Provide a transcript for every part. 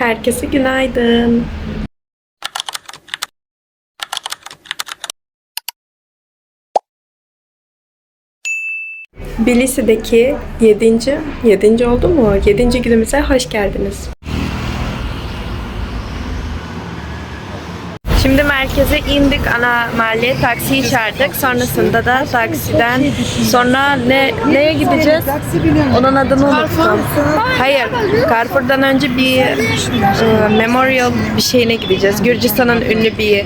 Herkese günaydın. Tbilisi'deki 7. 7. oldu mu? 7. günümüze hoş geldiniz. Şimdi merkeze indik ana mahalleye taksiyi çağırdık. Sonrasında da taksiden sonra ne neye gideceğiz? Onun adını unuttum. Hayır, Carrefour'dan önce bir e, memorial bir şeyine gideceğiz. Gürcistan'ın ünlü bir e,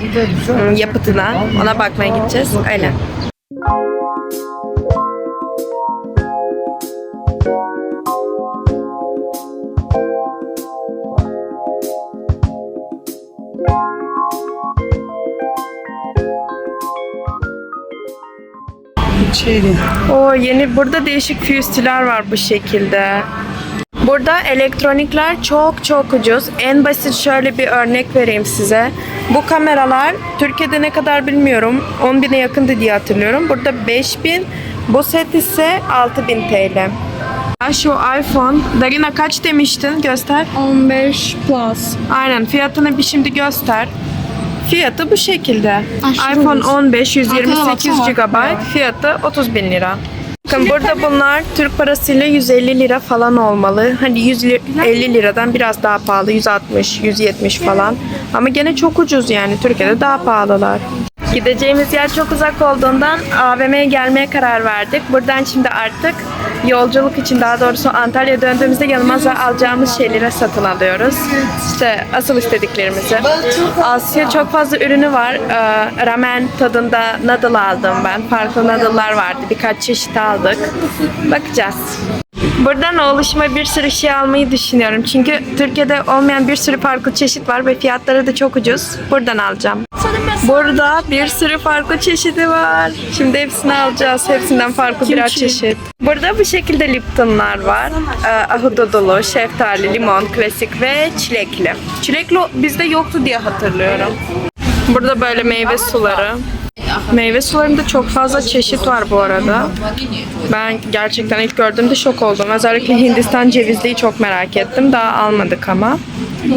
yapıtına. Ona bakmaya gideceğiz. Öyle. İçeri. O yeni burada değişik füstüler var bu şekilde. Burada elektronikler çok çok ucuz. En basit şöyle bir örnek vereyim size. Bu kameralar Türkiye'de ne kadar bilmiyorum. 10 bine yakındı diye hatırlıyorum. Burada 5000. Bu set ise 6000 TL. Ha, Şu iPhone. Darina kaç demiştin? Göster. 15 plus. Aynen fiyatını bir şimdi göster. Fiyatı bu şekilde. Aşırı iPhone ucuz. 15 128 Arkana. GB fiyatı 30 bin lira. Bakın burada bunlar Türk parasıyla 150 lira falan olmalı. Hani 150 liradan biraz daha pahalı. 160, 170 falan. Ama gene çok ucuz yani. Türkiye'de daha pahalılar. Gideceğimiz yer çok uzak olduğundan AVM'ye gelmeye karar verdik. Buradan şimdi artık yolculuk için daha doğrusu Antalya'ya döndüğümüzde yanımıza alacağımız şeyleri satın alıyoruz. İşte asıl istediklerimizi. Asya çok fazla ürünü var. Ee, ramen tadında noodle aldım ben. Farklı noodle'lar vardı. Birkaç çeşit aldık. Bakacağız. Buradan oluşuma bir sürü şey almayı düşünüyorum. Çünkü Türkiye'de olmayan bir sürü farklı çeşit var ve fiyatları da çok ucuz. Buradan alacağım. Burada bir sürü farklı çeşidi var. Şimdi hepsini alacağız. Hepsinden farklı birer çeşit. Burada bu şekilde Lipton'lar var. Ee, ahududulu, şeftali, limon, klasik ve çilekli. Çilekli bizde yoktu diye hatırlıyorum. Burada böyle meyve suları. Meyve sularında çok fazla çeşit var bu arada. Ben gerçekten ilk gördüğümde şok oldum. Özellikle Hindistan cevizliyi çok merak ettim. Daha almadık ama.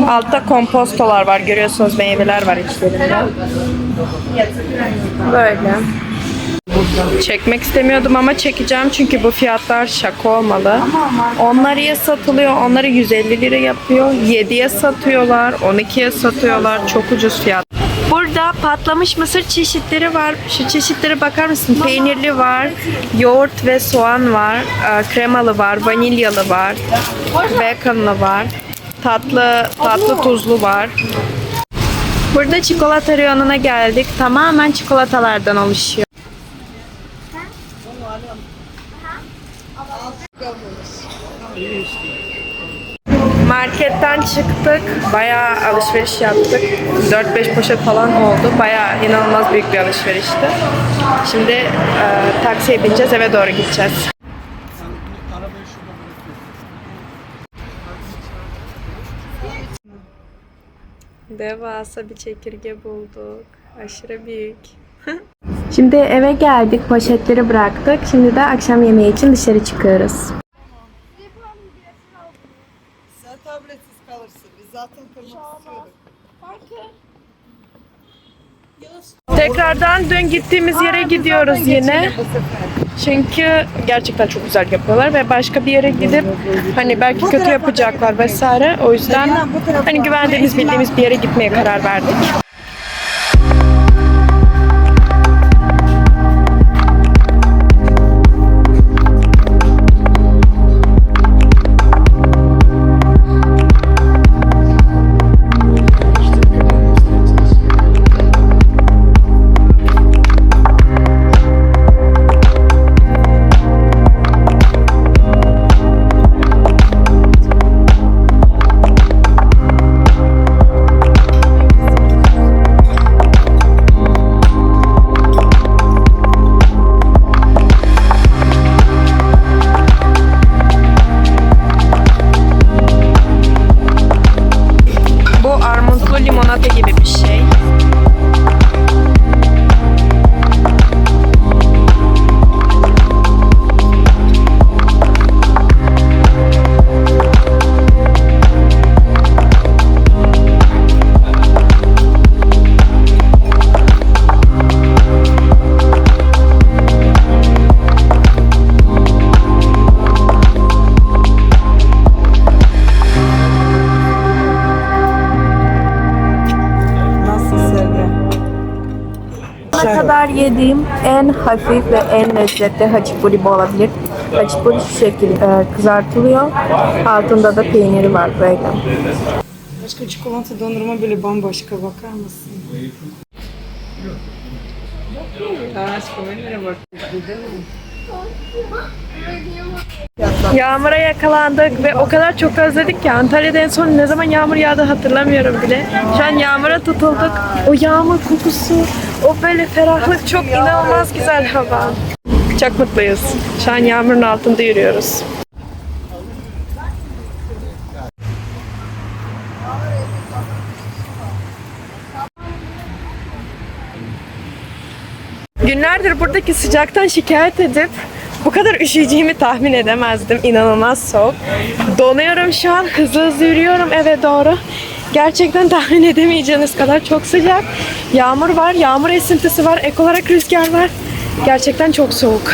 Altta kompostolar var. Görüyorsunuz meyveler var içlerinde. Böyle. Çekmek istemiyordum ama çekeceğim çünkü bu fiyatlar şaka olmalı. Onlarıya satılıyor, onları 150 lira yapıyor. 7'ye satıyorlar, 12'ye satıyorlar. Çok ucuz fiyat. Burada patlamış mısır çeşitleri var. Şu çeşitlere bakar mısın? Peynirli var, yoğurt ve soğan var, e, kremalı var, vanilyalı var, baconlı var, tatlı tatlı tuzlu var. Burada çikolata reyonuna geldik. Tamamen çikolatalardan oluşuyor. Marketten çıktık. Bayağı alışveriş yaptık. 4-5 poşet falan oldu. Bayağı inanılmaz büyük bir alışverişti. Şimdi e, taksiye bineceğiz. Eve doğru gideceğiz. Devasa bir çekirge bulduk. Aşırı büyük. Şimdi eve geldik. Poşetleri bıraktık. Şimdi de akşam yemeği için dışarı çıkıyoruz. Tekrardan dün gittiğimiz yere gidiyoruz yine. Çünkü gerçekten çok güzel yapıyorlar ve başka bir yere gidip hani belki kötü yapacaklar vesaire. O yüzden hani güvendiğimiz bildiğimiz bir yere gitmeye karar verdik. Kadar yediğim en hafif ve en lezzetli haçipuri bu olabilir. Haçipuri şu şekilde e, kızartılıyor. Altında da peyniri var böyle. Başka çikolata dondurma böyle bambaşka bakar mısın? Yağmura yakalandık ve o kadar çok özledik ki Antalya'da en son ne zaman yağmur yağdı hatırlamıyorum bile. Şu an yağmura tutulduk. O yağmur kokusu, o böyle ferahlık çok inanılmaz güzel hava. Çok mutluyuz. Şu an yağmurun altında yürüyoruz. Günlerdir buradaki sıcaktan şikayet edip bu kadar üşüyeceğimi tahmin edemezdim. İnanılmaz soğuk. Donuyorum şu an. Hızlı hızlı yürüyorum eve doğru. Gerçekten tahmin edemeyeceğiniz kadar çok sıcak. Yağmur var, yağmur esintisi var, ek olarak rüzgar var. Gerçekten çok soğuk.